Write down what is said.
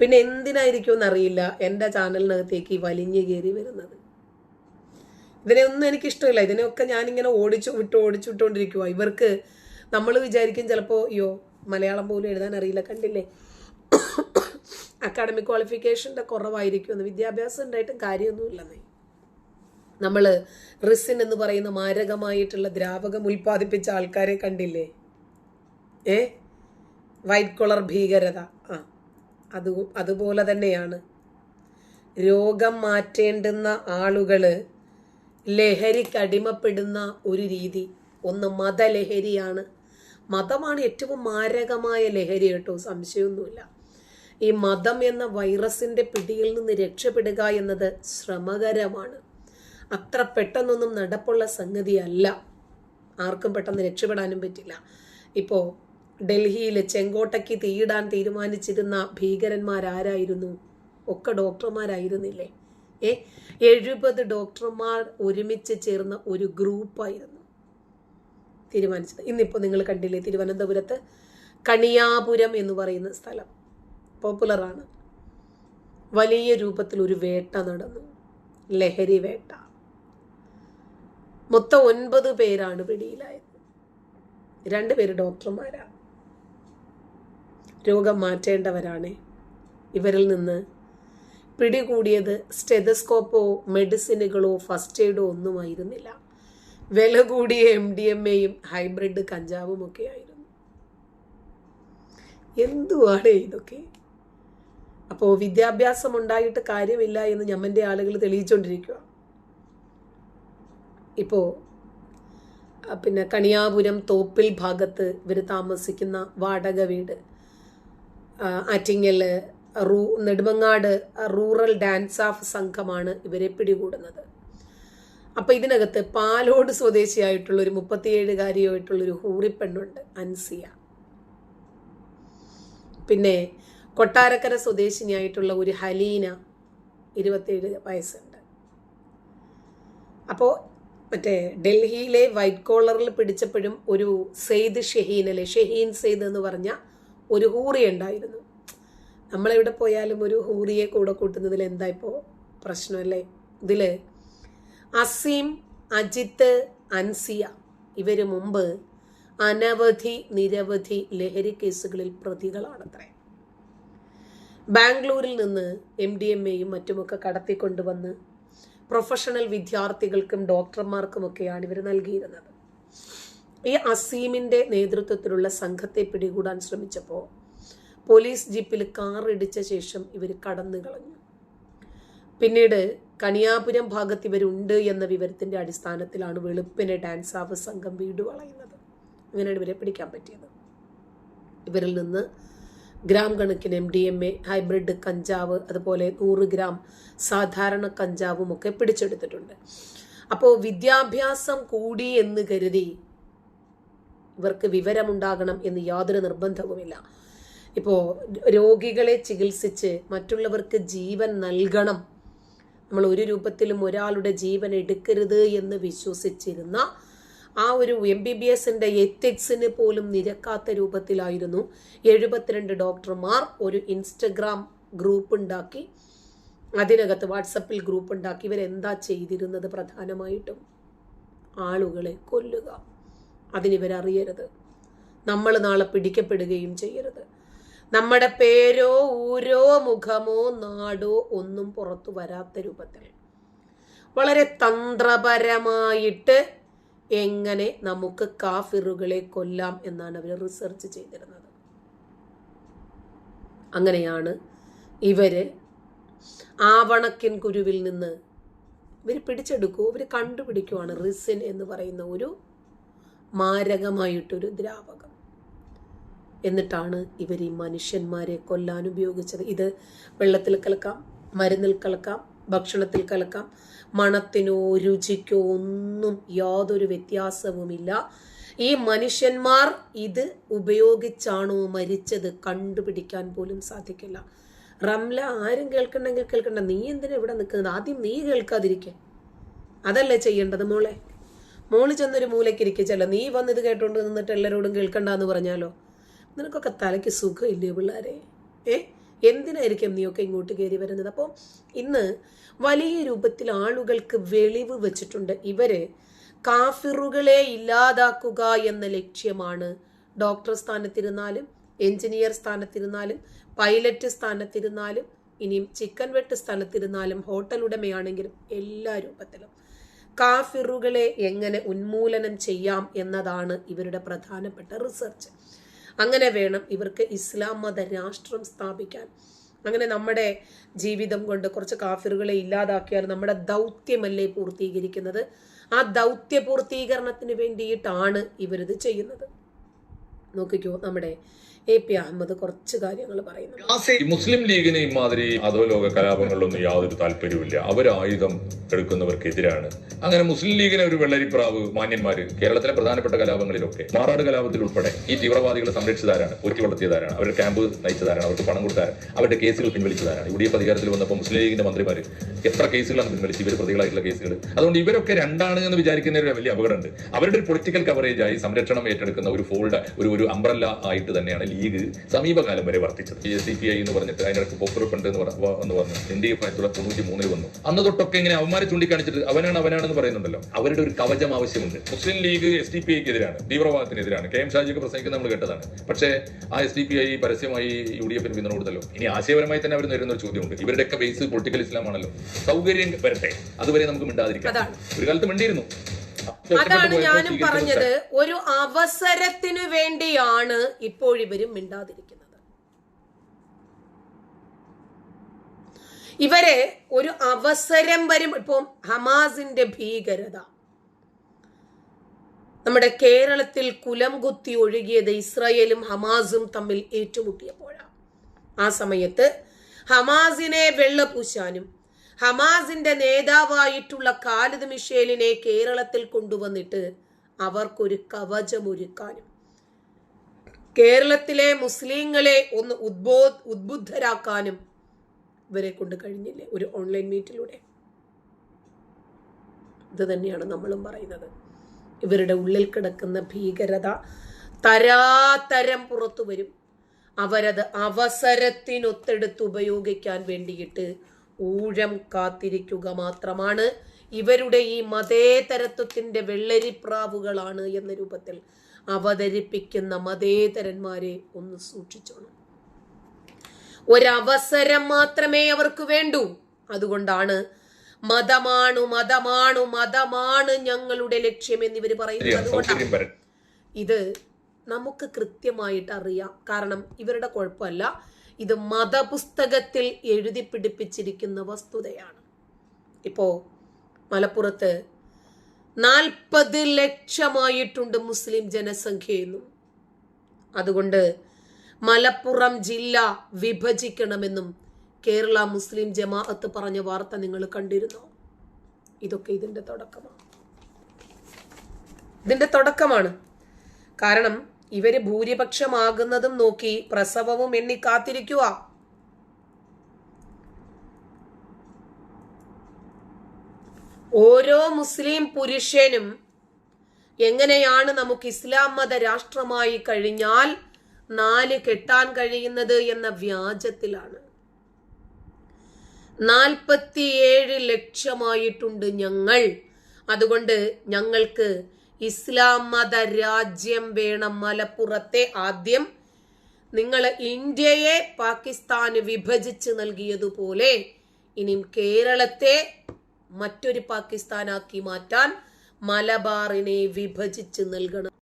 പിന്നെ എന്തിനായിരിക്കും എന്നറിയില്ല എന്റെ ചാനലിനകത്തേക്ക് വലിഞ്ഞു കയറി വരുന്നത്. ഇതിനെ ഒന്നും എനിക്കിഷ്ടമില്ല. ഇതിനെയൊക്കെ ഞാനിങ്ങനെ ഓടിച്ചു വിട്ട് ഓടിച്ചു വിട്ടുകൊണ്ടിരിക്കുക ഇവർക്ക് നമ്മൾ വിചാരിക്കും ചിലപ്പോൾ അയ്യോ മലയാളം പോലും എഴുതാൻ അറിയില്ല കണ്ടില്ലേ? അക്കാഡമിക് ക്വാളിഫിക്കേഷന്റെ കുറവായിരിക്കും എന്ന് വിദ്യാഭ്യാസം ഉണ്ടായിട്ടും കാര്യമൊന്നുമില്ലെന്നേ. നമ്മൾ റിസിൻ എന്ന് പറയുന്ന മാരകമായിട്ടുള്ള ദ്രാവകം ഉൽപ്പാദിപ്പിച്ച ആൾക്കാരെ കണ്ടില്ലേ? ഏ? വൈറ്റ് കോളർ ഭീകരത. അത് അതുപോലെ തന്നെയാണ്. രോഗം മാറ്റേണ്ടുന്ന ആളുകൾ ലഹരിക്കടിമപ്പെടുന്ന ഒരു രീതി. ഒന്ന് മതലഹരിയാണ്. മതമാണ് ഏറ്റവും മാരകമായ ലഹരി കേട്ടോ സംശയമൊന്നുമില്ല. ഈ മതം എന്ന വൈറസിന്റെ പിടിയിൽ നിന്ന് രക്ഷപ്പെടുക എന്നത് ശ്രമകരമാണ്. അത്ര പെട്ടെന്നൊന്നും നടപ്പുള്ള സംഗതിയല്ല. ആർക്കും പെട്ടെന്ന് രക്ഷപ്പെടാനും പറ്റില്ല. ഇപ്പോൾ ഡൽഹിയിൽ ചെങ്കോട്ടയ്ക്ക് തീയിടാൻ തീരുമാനിച്ചിരുന്ന ഭീകരന്മാരാരായിരുന്നു? ഒക്കെ ഡോക്ടർമാരായിരുന്നില്ലേ? ഏ എഴുപത് ഡോക്ടർമാർ ഒരുമിച്ച് ചേർന്ന ഒരു ഗ്രൂപ്പായിരുന്നു തീരുമാനിച്ചത്. ഇന്നിപ്പോൾ നിങ്ങൾ കണ്ടില്ലേ തിരുവനന്തപുരത്ത് കണിയാപുരം എന്ന് പറയുന്ന സ്ഥലം. പോപ്പുലറാണ് വലിയ രൂപത്തിൽ ഒരു വേട്ട നടന്നു. ലഹരി വേട്ട. മൊത്തം ഒൻപത് പേരാണ് പിടിയിലായത്. രണ്ടുപേര് ഡോക്ടർമാരാണ്. രോഗം മാറ്റേണ്ടവരാണ്. ഇവരിൽ നിന്ന് പിടികൂടിയത് സ്റ്റെതസ്കോപ്പോ മെഡിസിനുകളോ ഫസ്റ്റ് എയ്ഡോ ഒന്നുമായിരുന്നില്ല. വില കൂടിയ എം ഡി എം എയും ഹൈബ്രിഡ് കഞ്ചാവും ഒക്കെ ആയിരുന്നു എന്തുവാണ് ഇതൊക്കെ? അപ്പോൾ വിദ്യാഭ്യാസം ഉണ്ടായിട്ട് കാര്യമില്ല എന്ന് ഞമ്മന്റെ ആളുകൾ തെളിയിച്ചുകൊണ്ടിരിക്കുക ഇപ്പോൾ പിന്നെ കണിയാപുരം തോപ്പിൽ ഭാഗത്ത് ഇവർ താമസിക്കുന്ന വാടക വീട്. ആ, ആറ്റിങ്ങൽ റൂ നെടുമങ്ങാട് റൂറൽ ഡാൻസ് ഓഫ് സംഘമാണ് ഇവരെ പിടികൂടുന്നത്. അപ്പം ഇതിനകത്ത് പാലോട് സ്വദേശിയായിട്ടുള്ള ഒരു മുപ്പത്തിയേഴുകാരിയായിട്ടുള്ളൊരു ഹൂറിപ്പെണ്ണുണ്ട് അൻസിയ. പിന്നെ കൊട്ടാരക്കര സ്വദേശിനിയായിട്ടുള്ള ഒരു ഹലീന ഇരുപത്തിയേഴ് വയസ്സുണ്ട്. അപ്പോൾ മറ്റേ ഡൽഹിയിലെ വൈറ്റ് കോളറിൽ പിടിച്ചപ്പോഴും ഒരു സെയ്ദ് ഷഹീൻ അല്ലെ ഷഹീൻ സെയ്ദ് എന്ന് പറഞ്ഞ ഒരു ഹൂറി ഉണ്ടായിരുന്നു. നമ്മളെവിടെ പോയാലും ഒരു ഹൂറിയെ കൂടെ കൂട്ടുന്നതിൽ എന്താ ഇപ്പോൾ പ്രശ്നമല്ലേ ഇതിൽ അസീം അജിത്ത് അൻസിയ ഇവർ മുമ്പ് അനവധി നിരവധി ലഹരി കേസുകളിൽ പ്രതികളാണത്രേ. ബാംഗ്ലൂരിൽ നിന്ന് എം ഡി എം എയും മറ്റുമൊക്കെ കടത്തിക്കൊണ്ടുവന്ന് പ്രൊഫഷണൽ വിദ്യാർത്ഥികൾക്കും ഡോക്ടർമാർക്കുമൊക്കെയാണ് ഇവർ നൽകിയിരുന്നത്. ഈ അസീമിന്റെ നേതൃത്വത്തിലുള്ള സംഘത്തെ പിടികൂടാൻ ശ്രമിച്ചപ്പോൾ പോലീസ് ജീപ്പിൽ കാർ ഇടിച്ച ശേഷം ഇവർ കടന്നു കളഞ്ഞു. പിന്നീട് കണിയാപുരം ഭാഗത്ത് ഇവരുണ്ട് എന്ന വിവരത്തിന്റെ അടിസ്ഥാനത്തിലാണ് വെളുപ്പിനെ ഡാൻസ് ആവ സംഘം വീട് വളയുന്നത്. അങ്ങനെയാണ് ഇവരെ പിടിക്കാൻ പറ്റിയത്. ഇവരിൽ നിന്ന് ഗ്രാം കണക്കിന് M D M A hybrid കഞ്ചാവ് അതുപോലെ നൂറ് ഗ്രാം സാധാരണ കഞ്ചാവും ഒക്കെ പിടിച്ചെടുത്തിട്ടുണ്ട്. അപ്പോൾ വിദ്യാഭ്യാസം കൂടി എന്ന് കരുതി ഇവർക്ക് വിവരമുണ്ടാകണം എന്ന് യാതൊരു നിർബന്ധവുമില്ല. ഇപ്പോൾ രോഗികളെ ചികിത്സിച്ച് മറ്റുള്ളവർക്ക് ജീവൻ നൽകണം. നമ്മൾ ഒരു രൂപത്തിലും ഒരാളുടെ ജീവൻ എടുക്കരുത് എന്ന് വിശ്വസിച്ചിരുന്ന ആ ഒരു എം ബി ബി എസിന്റെ എത്തിക്സിന് പോലും നിരക്കാത്ത രൂപത്തിലായിരുന്നു എഴുപത്തിരണ്ട് ഡോക്ടർമാർ ഒരു ഇൻസ്റ്റഗ്രാം ഗ്രൂപ്പ് ഉണ്ടാക്കി. അതിനകത്ത് വാട്സപ്പിൽ ഗ്രൂപ്പ് ഉണ്ടാക്കി. ഇവരെന്താ ചെയ്തിരുന്നത്? പ്രധാനമായിട്ടും ആളുകളെ കൊല്ലുക. അതിനിവരറിയരുത് നമ്മൾ നാളെ പിടിക്കപ്പെടുകയും ചെയ്യരുത്. നമ്മുടെ പേരോ ഊരോ മുഖമോ നാടോ ഒന്നും പുറത്തു വരാത്ത രൂപത്തിൽ. വളരെ തന്ത്രപരമായിട്ട് എങ്ങനെ നമുക്ക് കാഫിറുകളെ കൊല്ലാം എന്നാണ് അവർ റിസർച്ച് ചെയ്തിരുന്നത്. അങ്ങനെയാണ് ഇവർ ആവണക്കിൻ കുരുവിൽ നിന്ന് ഇവർ പിടിച്ചെടുക്കൂ ഇവർ കണ്ടുപിടിക്കുവാണ് റിസിൻ എന്ന് പറയുന്ന ഒരു മാരകമായിട്ടൊരു ദ്രാവകം. എന്നിട്ടാണ് ഇവർ ഈ മനുഷ്യന്മാരെ കൊല്ലാൻ ഉപയോഗിച്ചത്. ഇത് വെള്ളത്തിൽ കലക്കാം മരുന്നിൽ കലക്കാം ഭക്ഷണത്തിൽ കലക്കാം. മണത്തിനോ രുചിക്കോ ഒന്നും യാതൊരു വ്യത്യാസവുമില്ല. ഈ മനുഷ്യന്മാർ ഇത് ഉപയോഗിച്ചാണോ മരിച്ചത് കണ്ടുപിടിക്കാൻ പോലും സാധിക്കില്ല. റംല ആരും കേൾക്കണമെങ്കിൽ കേൾക്കണ്ട. നീ എന്തിനാ ഇവിടെ നിൽക്കുന്നത്? ആദ്യം നീ കേൾക്കാതിരിക്കെ. അതല്ലേ ചെയ്യേണ്ടത് മോളെ? മോൾ ചെന്നൊരു മൂലക്കിരിക്കച്ചല്ല നീ വന്ന് ഇത് കേട്ടോണ്ട് നിന്നിട്ട് എല്ലാവരോടും കേൾക്കണ്ടെന്ന് പറഞ്ഞാലോ? നിനക്കൊക്കെ തലയ്ക്ക് സുഖമില്ലേ പിള്ളേരെ? ഏ? എന്തിനായിരിക്കും നീയൊക്കെ ഇങ്ങോട്ട് കയറി വരുന്നത്? അപ്പോൾ ഇന്ന് വലിയ രൂപത്തിൽ ആളുകൾക്ക് വെളിവ് വെച്ചിട്ടുണ്ട്. ഇവർ കാഫിറുകളെ ഇല്ലാതാക്കുക എന്ന ലക്ഷ്യമാണ്. ഡോക്ടർ സ്ഥാനത്തിരുന്നാലും എഞ്ചിനീയർ സ്ഥാനത്തിരുന്നാലും പൈലറ്റ് സ്ഥാനത്തിരുന്നാലും ഇനിയും ചിക്കൻ വെട്ട് സ്ഥലത്തിരുന്നാലും ഹോട്ടൽ ഉടമയാണെങ്കിലും എല്ലാ രൂപത്തിലും. കാഫിറുകളെ എങ്ങനെ ഉന്മൂലനം ചെയ്യാം എന്നതാണ് ഇവരുടെ പ്രധാനപ്പെട്ട റിസർച്ച്. അങ്ങനെ വേണം ഇവർക്ക് ഇസ്ലാം മത രാഷ്ട്രം സ്ഥാപിക്കാൻ. അങ്ങനെ നമ്മുടെ ജീവിതം കൊണ്ട് കുറച്ച് കാഫിറുകളെ ഇല്ലാതാക്കിയാൽ നമ്മുടെ ദൗത്യമല്ലേ പൂർത്തീകരിക്കുന്നത്? ആ ദൗത്യ പൂർത്തീകരണത്തിന് വേണ്ടിയിട്ടാണ് ഇവരിത് ചെയ്യുന്നത്. നോക്കിക്കോ നമ്മുടെ എ പി അഹമ്മദ് കുറച്ച് കാര്യങ്ങൾ പറയുന്നു ഈ മുസ്ലിം ലീഗിന് ഇമാതിരി അധോലോക കലാപങ്ങളിലൊന്നും യാതൊരു താല്പര്യവുമില്ല. അവർ ആയുധം എടുക്കുന്നവർക്കെതിരാണ്. അങ്ങനെ മുസ്ലിം ലീഗിനെ ഒരു വെള്ളരിപ്രാവ് മാന്യന്മാര് കേരളത്തിലെ പ്രധാനപ്പെട്ട കലാപങ്ങളിലൊക്കെ മാറാട് കലാപത്തിൽ ഉൾപ്പെടെ ഈ തീവ്രവാദികളെ സംരക്ഷിച്ചതാരാണ്? ഒറ്റ വളർത്തിയതാരാണ് അവരുടെ ക്യാമ്പ് നയിച്ചതാരാണ്? അവർക്ക് പണം കൊടുത്താരാണ് അവരുടെ കേസുകൾ പിൻവലിച്ചതാരാണ്? യു ഡി എഫ് അധികാരത്തിൽ വന്നപ്പോൾ മുസ്ലിം ലീഗിന്റെ മന്ത്രിമാർ എത്ര കേസുകളാണ് പിൻവലിച്ചത്? ഇവർ പ്രതികളായിട്ടുള്ള കേസുകൾ അതുകൊണ്ട് ഇവരൊക്കെ രണ്ടാണ് എന്ന് വിചാരിക്കുന്ന ഒരു വലിയ അപകടമുണ്ട്. അവരുടെ ഒരു പൊളിറ്റിക്കൽ കവറേജായി സംരക്ഷണം ഏറ്റെടുക്കുന്ന ഒരു ഫോൾഡ് ഒരു ഒരു അംബ്രല്ല ആയിട്ട് തന്നെയാണ് ലീഗ് സമീപകാലം വരെ വർത്തിച്ചത്. സി പി ഐ എന്ന് പറഞ്ഞിട്ട് അതിനിടയ്ക്ക് പോപ്പുലർ ഫ്രണ്ട് എന്ന് പറ- എന്ന് പറഞ്ഞു എൻ ഡി എഫ് ആയിരത്തി തൊള്ളായിരത്തി തൊണ്ണൂറ്റി മൂന്നിൽ വന്നു. അന്ന് തൊട്ടൊക്കെ ഇങ്ങനെ അവന്മാരെ ചൂണ്ടിക്കാണിച്ചിട്ട് അവനാണ് അവനാണെന്ന് പറയുന്നുണ്ടല്ലോ. അവരുടെ ഒരു കവചം ആവശ്യമുണ്ട്. Muslim League S D P ഐക്ക് എതിരാണ് തീവ്രവാദത്തിനെതിരാണ്. കെ എം ഷാജിക്ക് പ്രസംഗിക്കുന്നത് നമ്മൾ കേട്ടതാണ്. പക്ഷേ ആ എസ് ഡി പി ഐ പരസ്യമായി യു ഡി എഫിന് പിന്തുണ കൊടുത്തല്ലോ. ഇനി ആശയപരമായി തന്നെ അവർ നേരിടുന്ന ഒരു ചോദ്യമുണ്ട്. ഇവരുടെയൊക്കെ ബേസ് പൊളിറ്റിക്കൽ ഇസ്ലാം ആണല്ലോ. സൗകര്യം വരട്ടെ. അതുവരെ നമുക്ക് മിണ്ടാതിരിക്കാം. ഒരു കാലത്ത് മിണ്ടിയിരുന്നു. അതാണ് ഞാനും പറഞ്ഞത്. ഒരു അവസരത്തിനു വേണ്ടിയാണ് ഇപ്പോഴിവരും മിണ്ടാതിരിക്കുന്നത്. ഇവരെ ഒരു അവസരം വരും ഇപ്പം ഹമാസിന്റെ ഭീകരത. നമ്മുടെ കേരളത്തിൽ കുലം കുത്തി ഒഴുകിയത് ഇസ്രായേലും ഹമാസും തമ്മിൽ ഏറ്റുമുട്ടിയപ്പോഴാണ് ആ സമയത്ത് ഹമാസിനെ വെള്ളപൂശാനും ഹമാസിന്റെ നേതാവായിട്ടുള്ള കാലിദ് മിഷേലിനെ കേരളത്തിൽ കൊണ്ടുവന്നിട്ട് അവർക്കൊരു കവചമൊരുക്കാനും. കേരളത്തിലെ മുസ്ലിങ്ങളെ ഒന്ന് ഉദ്ബോ ഉദ്ബുദ്ധരാക്കാനും ഇവരെ കൊണ്ട് കഴിഞ്ഞില്ലേ ഒരു ഓൺലൈൻ മീറ്റിലൂടെ. ഇത് തന്നെയാണ് നമ്മളും പറയുന്നത്. ഇവരുടെ ഉള്ളിൽ കിടക്കുന്ന ഭീകരത തരാതരം പുറത്തു വരും. അവരത് അവസരത്തിനൊത്തെടുത്ത് ഉപയോഗിക്കാൻ വേണ്ടിയിട്ട് ഊഴം കാത്തിരിക്കുക മാത്രമാണ്. ഇവരുടെ ഈ മതേതരത്വത്തിന്റെ വെള്ളരിപ്രാവുകളാണ് എന്ന രൂപത്തിൽ അവതരിപ്പിക്കുന്ന മതേതരന്മാരെ ഒന്ന് സൂക്ഷിച്ചോണം. ഒരവസരം മാത്രമേ അവർക്ക് വേണ്ടൂ. അതുകൊണ്ടാണ് മതമാണു മതമാണു മതമാണ് ഞങ്ങളുടെ ലക്ഷ്യം എന്നിവർ പറയുന്നത്. അതുകൊണ്ടാണ്. ഇത് നമുക്ക് കൃത്യമായിട്ട് അറിയാം. കാരണം ഇവരുടെ കുഴപ്പമല്ല. ഇത് മതപുസ്തകത്തിൽ എഴുതി പിടിപ്പിച്ചിരിക്കുന്ന വസ്തുതയാണ്. ഇപ്പോ മലപ്പുറത്ത് നാൽപ്പത് ലക്ഷമായിട്ടുണ്ട് മുസ്ലിം ജനസംഖ്യയെന്നും അതുകൊണ്ട് മലപ്പുറം ജില്ല വിഭജിക്കണമെന്നും കേരള മുസ്ലിം ജമാഅത്ത് പറഞ്ഞ വാർത്ത നിങ്ങൾ കണ്ടിരുന്നോ? ഇതൊക്കെ ഇതിന്റെ തുടക്കമാണ്. ഇതിന്റെ തുടക്കമാണ്. കാരണം ഇവർ ഭൂരിപക്ഷമാകുന്നതും നോക്കി പ്രസവവും എണ്ണി കാത്തിരിക്കുക. ഓരോ മുസ്ലിം പുരുഷനും എങ്ങനെയാണ് നമുക്ക് ഇസ്ലാം മത രാഷ്ട്രമായി കഴിഞ്ഞാൽ നാല് കെട്ടാൻ കഴിയുന്നത് എന്ന വ്യാജത്തിലാണ്. നാൽപ്പത്തിയേഴ് ലക്ഷമായിട്ടുണ്ട് ഞങ്ങൾ. അതുകൊണ്ട് ഞങ്ങൾക്ക് ഇസ്ലാം മത രാജ്യം വേണം മലപ്പുറത്തെ ആദ്യം. നിങ്ങൾ ഇന്ത്യയെ പാകിസ്ഥാന് വിഭജിച്ച് നൽകിയതുപോലെ ഇനിയും കേരളത്തെ മറ്റൊരു പാകിസ്ഥാനാക്കി മാറ്റാൻ മലബാറിനെ വിഭജിച്ച് നൽകണം.